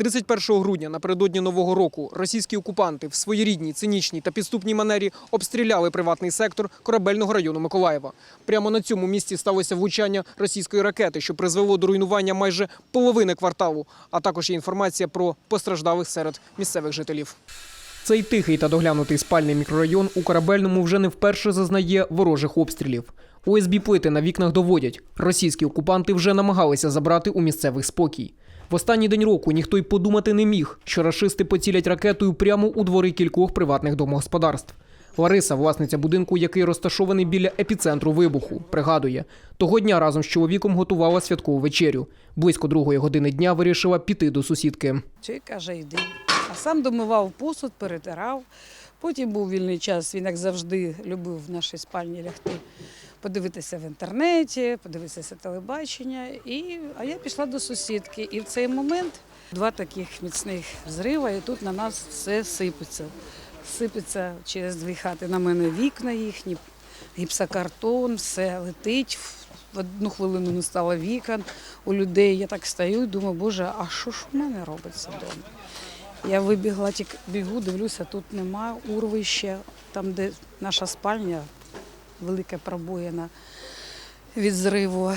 31 грудня напередодні нового року російські окупанти в своєрідній, цинічній та підступній манері обстріляли приватний сектор корабельного району Миколаєва. Прямо на цьому місці сталося влучання російської ракети, що призвело до руйнування майже половини кварталу. А також є інформація про постраждалих серед місцевих жителів. Цей тихий та доглянутий спальний мікрорайон у корабельному вже не вперше зазнає ворожих обстрілів. ОСБ плити на вікнах доводять, російські окупанти вже намагалися забрати у місцевих спокій. В останній день року ніхто й подумати не міг, що рашисти поцілять ракетою прямо у двори кількох приватних домогосподарств. Лариса, власниця будинку, який розташований біля епіцентру вибуху, пригадує, того дня разом з чоловіком готувала святкову вечерю. Близько другої години дня вирішила піти до сусідки. Чоловік каже, йди. А сам домивав посуд, перетирав. Потім був вільний час, він, як завжди, любив в нашій спальні лягти, подивитися в інтернеті, подивитися телебачення. І, а я пішла до сусідки. І в цей момент два таких міцних взрива, і тут на нас все сипеться. Сипеться через дві хати на мене вікна їхні, гіпсокартон, все летить. В одну хвилину не стало вікон у людей. Я так стою і думаю, боже, а що ж у мене робиться вдома? Я вибігла, тільки бігу, дивлюся, тут немає урвища, там, де наша спальня, велика пробоїна від зриву.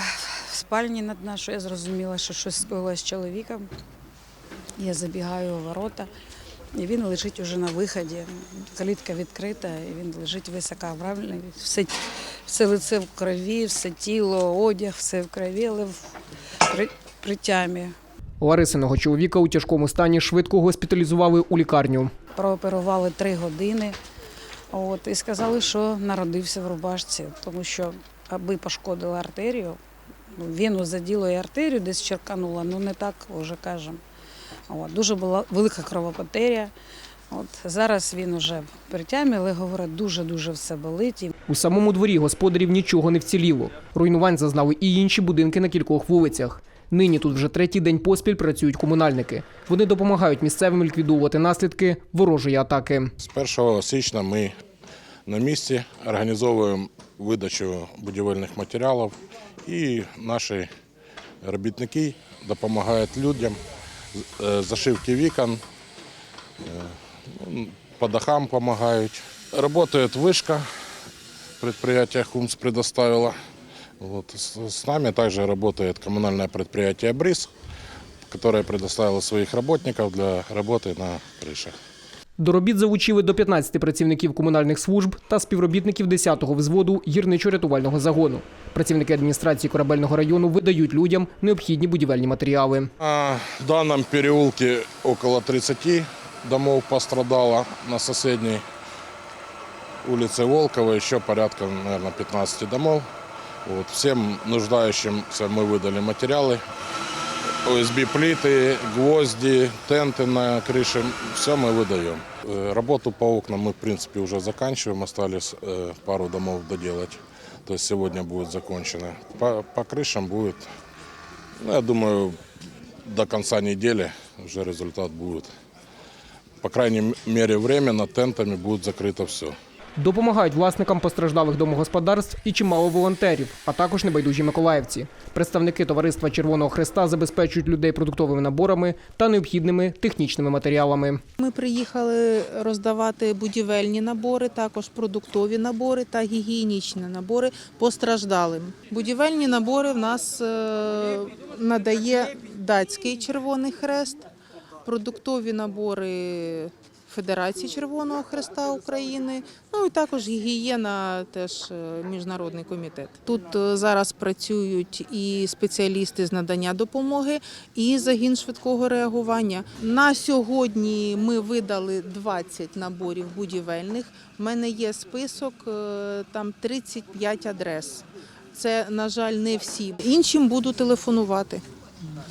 В спальні над нашою я зрозуміла, що щось скоїлося з чоловіком. Я забігаю у ворота, і він лежить уже на виході. Калітка відкрита, і він лежить весь окровавлений. Все, все лице в крові, все тіло, одяг, все в крові, але в при, при тямі. Ларисиного чоловіка у тяжкому стані швидко госпіталізували у лікарню. прооперували три години. От, і сказали, що народився в рубашці, тому що аби пошкодили артерію, ну, вену заділо і артерію, десь черканула, ну не так вже кажемо. От, дуже була велика кровопотеря. От, зараз він уже при тямі, але говорить, дуже-дуже все болить. У самому дворі господарів нічого не вціліло. Руйнувань зазнали і інші будинки на кількох вулицях. Нині тут вже третій день поспіль працюють комунальники. Вони допомагають місцевим ліквідувати наслідки ворожої атаки. З 1 січня ми на місці організовуємо видачу будівельних матеріалів і наші робітники допомагають людям е, зашивки вікон, е, ну, по дахам допомагають. Работает вышка, предприятие ХУМС предоставило. Вот. С, нами также работает коммунальное предприятие «Бриз», которое предоставило своих работников для работы на крышах. До робіт залучили до 15 працівників комунальних служб та співробітників 10-го взводу гірничо-рятувального загону. Працівники адміністрації корабельного району видають людям необхідні будівельні матеріали. В данном переулке около 30 домов пострадало. На соседней улице Волкова еще порядка, наверное, 15 домов. Вот. Всем нуждающимся мы выдали материалы. ОСБ плиты, гвозди, тенты на крыше, все мы выдаем. Э, Работу по окнам мы, в принципе, уже заканчиваем, остались э, пару домов доделать. То есть сегодня будет закончено. По, по крышам будет, ну, я думаю, до конца недели уже результат будет. По крайней мере, временно тентами будет закрыто все. Допомагають власникам постраждалих домогосподарств і чимало волонтерів, а також небайдужі миколаївці. Представники товариства Червоного Христа забезпечують людей продуктовими наборами та необхідними технічними матеріалами. Ми приїхали роздавати будівельні набори, також продуктові набори та гігієнічні набори постраждалим. Будівельні набори в нас е, надає датський Червоний Хрест, продуктові набори Федерації Червоного Хреста України, ну і також гігієна, теж е, міжнародний комітет. Тут е, зараз працюють і спеціалісти з надання допомоги, і загін швидкого реагування. На сьогодні ми видали 20 наборів будівельних. У мене є список, е, там 35 адрес. Це, на жаль, не всі. Іншим буду телефонувати,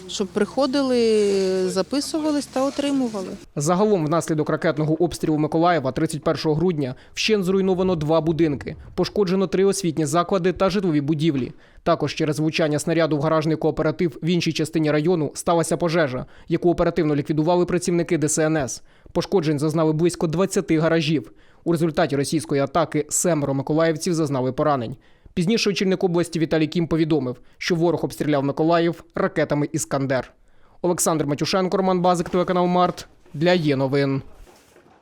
щоб приходили, записувались та отримували. Загалом, внаслідок ракетного обстрілу Миколаєва 31 грудня вщен зруйновано два будинки, пошкоджено три освітні заклади та житлові будівлі. Також через влучання снаряду в гаражний кооператив в іншій частині району сталася пожежа, яку оперативно ліквідували працівники ДСНС. Пошкоджень зазнали близько 20 гаражів. У результаті російської атаки семеро миколаївців зазнали поранень. Пізніше очільник області Віталій Кім повідомив, що ворог обстріляв Миколаїв ракетами Іскандер. Олександр Матюшенко, Роман Базик, телеканал Март для є новин.